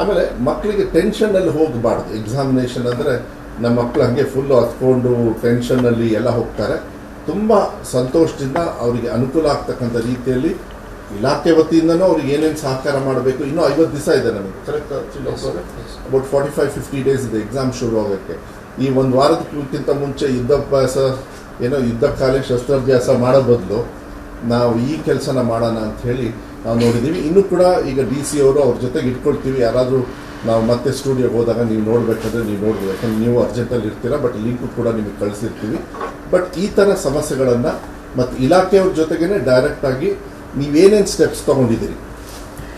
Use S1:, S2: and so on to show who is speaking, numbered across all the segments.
S1: ಆಮೇಲೆ ಮಕ್ಕಳಿಗೆ ಟೆನ್ಷನಲ್ಲಿ ಹೋಗಬಾರ್ದು. ಎಕ್ಸಾಮಿನೇಷನ್ ಅಂದರೆ ನಮ್ಮ ಮಕ್ಕಳು ಹಾಗೆ ಫುಲ್ ಹತ್ಕೊಂಡು ಟೆನ್ಷನ್ನಲ್ಲಿ ಎಲ್ಲ ಹೋಗ್ತಾರೆ. ತುಂಬ ಸಂತೋಷದಿಂದ ಅವರಿಗೆ ಅನುಕೂಲ ಆಗ್ತಕ್ಕಂಥ ರೀತಿಯಲ್ಲಿ ಇಲಾಖೆ ವತಿಯಿಂದನೂ ಅವ್ರಿಗೆ ಏನೇನು ಸಹಕಾರ ಮಾಡಬೇಕು. ಇನ್ನೂ ಐವತ್ತು ದಿವಸ ಇದೆ ನಮಗೆ. Correct about forty five fifty days ಇದೆ ಎಕ್ಸಾಮ್ ಶುರು ಆಗೋಕ್ಕೆ. ಈ ಒಂದು ವಾರದಕ್ಕಿಂತ ಮುಂಚೆ ಯುದ್ಧಾಭ್ಯಾಸ ಏನೋ ಯುದ್ಧ ಕಾಲೇಜ್ ಶಸ್ತ್ರಾಭ್ಯಾಸ ಮಾಡೋ ಬದಲು ನಾವು ಈ ಕೆಲಸನ ಮಾಡೋಣ ಅಂತ ಹೇಳಿ ನಾವು ನೋಡಿದ್ದೀವಿ ಇನ್ನೂ ಕೂಡ ಈಗ ಡಿ ಸಿ ಅವರು ಅವ್ರ ಜೊತೆಗೆ ಇಟ್ಕೊಳ್ತೀವಿ. ಯಾರಾದರೂ ನಾವು ಮತ್ತೆ ಸ್ಟುಡಿಯೋಗೆ ಹೋದಾಗ ನೀವು ನೋಡಬೇಕಾದ್ರೆ ನೀವು ನೋಡ್ಬೋದು. ಯಾಕಂದ್ರೆ ನೀವು ಅರ್ಜೆಂಟಲ್ಲಿ ಇರ್ತೀರಾ ಬಟ್ ಲಿಂಕು ಕೂಡ ನಿಮಗೆ ಕಳಿಸಿರ್ತೀವಿ. ಬಟ್ ಈ ಥರ ಸಮಸ್ಯೆಗಳನ್ನು ಮತ್ತು ಇಲಾಖೆಯವ್ರ ಜೊತೆಗೇ ಡೈರೆಕ್ಟಾಗಿ ನೀವೇನೇನು ಸ್ಟೆಪ್ಸ್ ತೊಗೊಂಡಿದ್ದೀರಿ?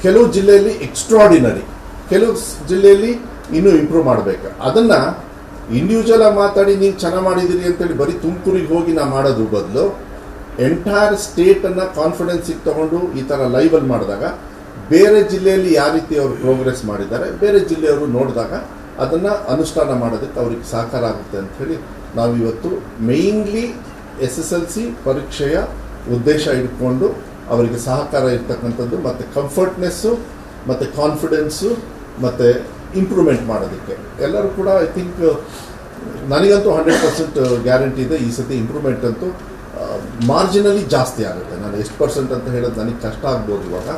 S1: ಕೆಲವು ಜಿಲ್ಲೆಯಲ್ಲಿ ಎಕ್ಸ್ಟ್ರಾಡಿನರಿ ಕೆಲವು ಜಿಲ್ಲೆಯಲ್ಲಿ ಇನ್ನೂ ಇಂಪ್ರೂವ್ ಮಾಡಬೇಕು. ಅದನ್ನು ಇಂಡಿವಿಜುವಲಾಗಿ ಮಾತಾಡಿ ನೀವು ಚೆನ್ನಾಗಿ ಮಾಡಿದ್ದೀರಿ ಅಂತೇಳಿ ಬರೀ ತುಮಕೂರಿಗೆ ಹೋಗಿ ನಾ ಮಾಡೋದು ಬದಲು ಎಂಟೈರ್ ಸ್ಟೇಟನ್ನು ಕಾನ್ಫಿಡೆನ್ಸಿಗೆ ತಗೊಂಡು ಈ ಥರ ಲೈವಲ್ ಮಾಡಿದಾಗ ಬೇರೆ ಜಿಲ್ಲೆಯಲ್ಲಿ ಯಾವ ರೀತಿ ಅವರು ಪ್ರೋಗ್ರೆಸ್ ಮಾಡಿದ್ದಾರೆ, ಬೇರೆ ಜಿಲ್ಲೆಯವರು ನೋಡಿದಾಗ ಅದನ್ನು ಅನುಷ್ಠಾನ ಮಾಡೋದಕ್ಕೆ ಅವ್ರಿಗೆ ಸಹಕಾರ ಆಗುತ್ತೆ ಅಂತ ಹೇಳಿ ನಾವು ಇವತ್ತು mainly S S L C ಪರೀಕ್ಷೆಯ ಉದ್ದೇಶ ಇಟ್ಕೊಂಡು ಅವರಿಗೆ ಸಹಕಾರ ಇರ್ತಕ್ಕಂಥದ್ದು ಮತ್ತು ಕಂಫರ್ಟ್ನೆಸ್ಸು ಮತ್ತು ಕಾನ್ಫಿಡೆನ್ಸು ಮತ್ತು ಇಂಪ್ರೂವ್ಮೆಂಟ್ ಮಾಡೋದಕ್ಕೆ. ಎಲ್ಲರೂ ಕೂಡ ಐ ಥಿಂಕ್ ನನಗಂತೂ ಹಂಡ್ರೆಡ್ ಪರ್ಸೆಂಟ್ ಗ್ಯಾರಂಟಿ ಇದೆ ಈ ಸತಿ ಇಂಪ್ರೂವ್ಮೆಂಟ್ ಅಂತೂ ಮಾರ್ಜಿನಲಿ ಜಾಸ್ತಿ ಆಗುತ್ತೆ. ನಾನು ಎಷ್ಟು ಪರ್ಸೆಂಟ್ ಅಂತ ಹೇಳೋದು ನನಗೆ ಕಷ್ಟ ಆಗ್ಬೋದು ಇವಾಗ.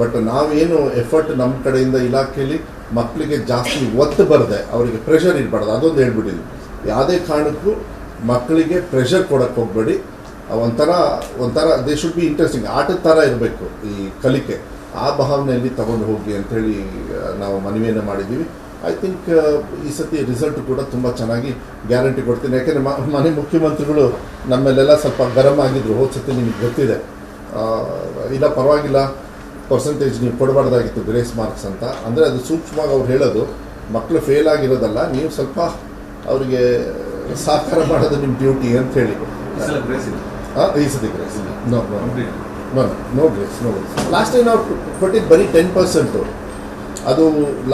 S1: ಬಟ್ ನಾವೇನು ಎಫರ್ಟ್ ನಮ್ಮ ಕಡೆಯಿಂದ ಇಲಾಖೆಯಲ್ಲಿ ಮಕ್ಕಳಿಗೆ ಜಾಸ್ತಿ ಒತ್ತು ಬರದೆ, ಅವರಿಗೆ ಪ್ರೆಷರ್ ಇರಬಾರ್ದು, ಅದೊಂದು ಹೇಳ್ಬಿಟ್ಟಿದ್ವಿ ಯಾವುದೇ ಕಾರಣಕ್ಕೂ ಮಕ್ಕಳಿಗೆ ಪ್ರೆಷರ್ ಕೊಡಕ್ಕೆ ಹೋಗಬೇಡಿ. ಒಂಥರ ಒಂಥರ ದೇ ಶುಡ್ ಬಿ ಇಂಟ್ರೆಸ್ಟಿಂಗ್ ಆಟದ ಥರ ಇರಬೇಕು ಈ ಕಲಿಕೆ. ಆ ಭಾವನೆಯಲ್ಲಿ ತಗೊಂಡು ಹೋಗಿ ಅಂಥೇಳಿ ನಾವು ಮನವಿಯನ್ನು ಮಾಡಿದ್ದೀವಿ. ಐ ಥಿಂಕ್ ಈ ಸತಿ ರಿಸಲ್ಟ್ ಕೂಡ ತುಂಬ ಚೆನ್ನಾಗಿ ಗ್ಯಾರಂಟಿ ಕೊಡ್ತೀನಿ. ಯಾಕೆಂದರೆ ಮನೆ ಮುಖ್ಯಮಂತ್ರಿಗಳು ನಮ್ಮಲ್ಲೆಲ್ಲ ಸ್ವಲ್ಪ ಗರಂ ಆಗಿದ್ರು. ಹೋದ ಸತಿ ನಿಮಗೆ ಗೊತ್ತಿದೆ. ಇಲ್ಲ ಪರವಾಗಿಲ್ಲ ಪರ್ಸೆಂಟೇಜ್ ನೀವು ಕೊಡಬಾರ್ದಾಗಿತ್ತು ಗ್ರೇಸ್ ಮಾರ್ಕ್ಸ್ ಅಂತ. ಅಂದರೆ ಅದು ಸೂಕ್ಷ್ಮವಾಗಿ ಅವ್ರು ಹೇಳೋದು. ಮಕ್ಕಳು ಫೇಲ್ ಆಗಿರೋದಲ್ಲ ನೀವು ಸ್ವಲ್ಪ ಅವರಿಗೆ ಸಹಕಾರ ಮಾಡೋದು ನಿಮ್ಮ ಡ್ಯೂಟಿ ಅಂತ ಹೇಳಿ.
S2: ಈ ಸಲ ಗ್ರೇಸ್ ಇಲ್ಲ.
S1: ಈ ಸತಿ grace no no no grace no grace last time ನಾವು ಕೊಟ್ಟಿದ್ದು ಬರೀ ಟೆನ್ ಪರ್ಸೆಂಟು ಅದು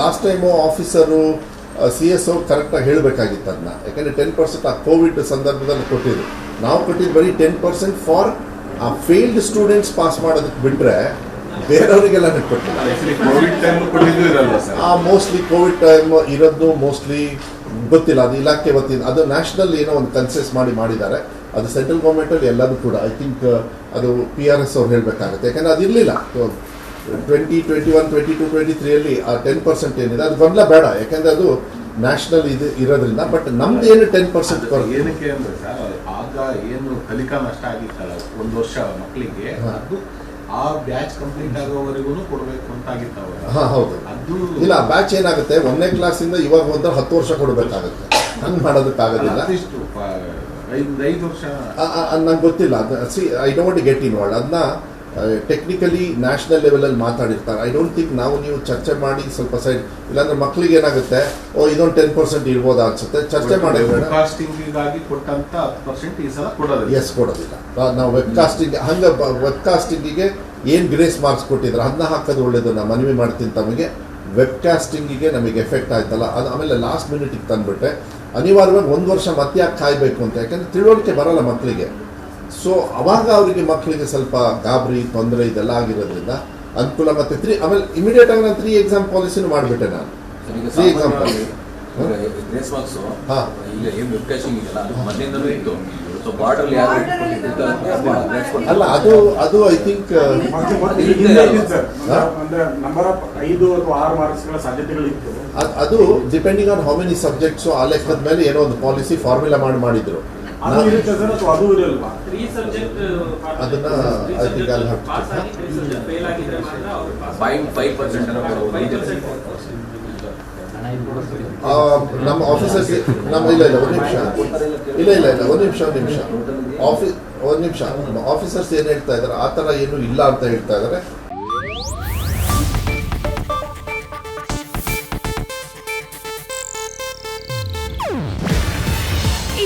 S1: last time officer C S ಅವ್ರು ಕರೆಕ್ಟಾಗಿ ಹೇಳಬೇಕಾಗಿತ್ತು ಅದನ್ನ ಯಾಕಂದರೆ ಟೆನ್ ಪರ್ಸೆಂಟ್ ಆ ಕೋವಿಡ್ ಸಂದರ್ಭದಲ್ಲಿ ಕೊಟ್ಟಿದ್ದು ನಾವು ಕೊಟ್ಟಿದ್ದು ಬರೀ ಟೆನ್ ಪರ್ಸೆಂಟ್ ಫಾರ್ ಆ ಫೇಲ್ಡ್ ಸ್ಟೂಡೆಂಟ್ಸ್ ಪಾಸ್ ಮಾಡೋದಕ್ಕೆ ಬಿಟ್ಟರೆ ಬೇರೆಯವರಿಗೆಲ್ಲ ಕೊಟ್ಟಿಲ್ಲ. ಆ ಮೋಸ್ಟ್ಲಿ ಕೋವಿಡ್ ಟೈಮ್ ಇರೋದು ಮೋಸ್ಟ್ಲಿ ಗೊತ್ತಿಲ್ಲ ಅದು ಇಲಾಖೆ ಗೊತ್ತಿಲ್ಲ ಅದು ನ್ಯಾಷನಲ್ ಏನೋ ಒಂದು ಕನ್ಸೆಸ್ ಮಾಡಿ ಮಾಡಿದ್ದಾರೆ. ಅದು ಸೆಂಟ್ರಲ್ ಗೌರ್ಮೆಂಟಲ್ಲಿ ಎಲ್ಲದೂ ಕೂಡ ಐ ಥಿಂಕ್ ಅದು ಪಿ ಆರ್ ಎಸ್ ಅವ್ರು ಹೇಳಬೇಕಾಗುತ್ತೆ. ಯಾಕಂದರೆ ಅದು ಇರಲಿಲ್ಲ. Twenty twenty one twenty two twenty ತ್ರೀಯಲ್ಲಿ ಆ ಟೆನ್ ಪರ್ಸೆಂಟ್ ಏನಿದೆ ಅದು ಬರಲ ಬೇಡ. ಯಾಕೆಂದ್ರೆ ಅದು ನ್ಯಾಷನಲ್ ಇದು ಇರೋದ್ರಿಂದ ಬಟ್ ನಮ್ದು ಏನು ಟೆನ್ ಪರ್ಸೆಂಟ್
S2: ಏನಕ್ಕೆ ಅಂದ್ರೆ ಸರ್ ಆಗ ಏನು ಕಲಿಕಾ ನಷ್ಟ ಆಗಿತ್ತಲ್ಲ ಒಂದು ವರ್ಷ ಮಕ್ಕಳಿಗೆ. ಅದು ಆ ಬ್ಯಾಚ್ ಕಂಪ್ಲೀಟ್ ಆಗೋವರೆಗೂ ಕೊಡಬೇಕು ಅಂತ ಆಗಿತ್ತು
S1: ಹಾಂ ಹೌದು.
S2: ಅದು
S1: ಇಲ್ಲ ಬ್ಯಾಚ್ ಏನಾಗುತ್ತೆ ಒಂದನೇ ಕ್ಲಾಸಿಂದ ಇವಾಗ ಹೋದ್ರೆ ಹತ್ತು ವರ್ಷ ಕೊಡಬೇಕಾಗುತ್ತೆ. ಹಂಗೆ ಮಾಡೋದಕ್ಕಾಗೋದಿಲ್ಲ.
S2: ಐದು ಐದು ವರ್ಷ.
S1: ನಂಗೆ ಗೊತ್ತಿಲ್ಲ. ಅದು see I don't get involved ಅದನ್ನ ಟೆಕ್ನಿಕಲಿ ನ್ಯಾಷನಲ್ ಲೆವೆಲಲ್ಲಿ ಮಾತಾಡಿರ್ತಾರೆ. ಐ ಡೋಂಟ್ ಥಿಂಕ್ ನಾವು ನೀವು ಚರ್ಚೆ ಮಾಡಿ ಸ್ವಲ್ಪ ಸೈಡ್ ಇಲ್ಲಾಂದ್ರೆ ಮಕ್ಕಳಿಗೆ ಏನಾಗುತ್ತೆ ಓ ಇದೊಂದು ಟೆನ್ ಪರ್ಸೆಂಟ್ ಇರ್ಬೋದು ಅನ್ಸುತ್ತೆ. ಚರ್ಚೆ ಮಾಡಿ ಎಸ್ ಕೊಡೋದಿಲ್ಲ. ನಾವು ವೆಬ್ ಕಾಸ್ಟಿಂಗ್ ಹಂಗೆ ವೆಬ್ ಕಾಸ್ಟಿಂಗಿಗೆ ಏನು ಗ್ರೇಸ್ ಮಾರ್ಕ್ಸ್ ಕೊಟ್ಟಿದ್ರೆ ಅದನ್ನ ಹಾಕೋದು ಒಳ್ಳೇದು ನಾನು ಮನವಿ ಮಾಡ್ತೀನಿ ತಮಗೆ. ವೆಬ್ ಕಾಸ್ಟಿಂಗಿಗೆ ನಮಗೆ ಎಫೆಕ್ಟ್ ಆಯ್ತಲ್ಲ. ಅದು ಆಮೇಲೆ ಲಾಸ್ಟ್ ಮಿನಿಟಿಗೆ ತಂದುಬಿಟ್ಟೆ. ಅನಿವಾರ್ಯವಾಗಿ ಒಂದು ವರ್ಷ ಮತ್ತೆ ಯಾಕೆ ಕಾಯಬೇಕು ಅಂತ. ಯಾಕಂದ್ರೆ ತಿಳುವಳಿಕೆ ಬರಲ್ಲ ಮಕ್ಕಳಿಗೆ ಸೊ ಅವಾಗ ಅವರಿಗೆ ಮಕ್ಕಳಿಗೆ ಸ್ವಲ್ಪ ಗಾಬರಿ ತೊಂದರೆ ಇದೆಲ್ಲ ಆಗಿರೋದ್ರಿಂದ ಅನುಕೂಲ ಮತ್ತೆ ತ್ರೀ ಆಮೇಲೆ ಇಮಿಡಿಯೇಟ್ ಆಗಿ ನಾನು ತ್ರೀ ಎಕ್ಸಾಮ್ ಪಾಲಿಸಿನೂ ಮಾಡಿಬಿಟ್ಟೆ ನಾನು. ತ್ರೀ ಎಕ್ಸಾಮ್
S3: ಪಾಲಿಸಿ ಈಗ ಗ್ರೇಸ್ ಮಾರ್ಕ್ಸ್ ಈಗ ಏನು ವೆಬ್ ಕ್ಯಾಶಿಂಗ್ ಇದೆಯಲ್ಲ ಅದು ಮೊದಲಿಂದಲೂ ಇತ್ತು. ಸೊ ಬಾರ್ಡರ್ ಯಾರು ಇಟ್ಕೊಂಡಿರ್ತಾರೆ
S1: ಅಲ್ಲ ಅದು ಅದು ಐ ಥಿಂಕ್ ಹಾ?
S4: ಅಂದ್ರೆ ನಂಬರ್ ಆಫ್ ಐದು ಅಥವಾ ಆರು ಮಾರ್ಕ್ಸ್ಗಳ ಸಾಧ್ಯತೆಗಳಿತ್ತು
S1: ಅದ್- ಅದು depending on how many subjects ಆ ಲೆಕ್ಕದ ಮೇಲೆ ಏನೋ ಒಂದು ಪಾಲಿಸಿ ಫಾರ್ಮುಲಾ ಮಾಡಿ ಮಾಡಿದ್ರು. ನಮ್ಮ ಆಫೀಸರ್ಸ್ ನಮ್ಮ ಇಲ್ಲ ಇಲ್ಲ ಒಂದು ನಿಮಿಷ. ಇಲ್ಲ ಇಲ್ಲ ಇಲ್ಲ ಒಂದು ನಿಮಿಷ ಒಂದು ನಿಮಿಷ. ಆಫೀಸ್ ಒಂದು ನಿಮಿಷ. ಆಫೀಸರ್ಸ್ ಏನು ಹೇಳ್ತಾ ಇದ್ದಾರೆ ಆ ಥರ ಏನು ಇಲ್ಲ ಅಂತ ಹೇಳ್ತಾ ಇದ್ದಾರೆ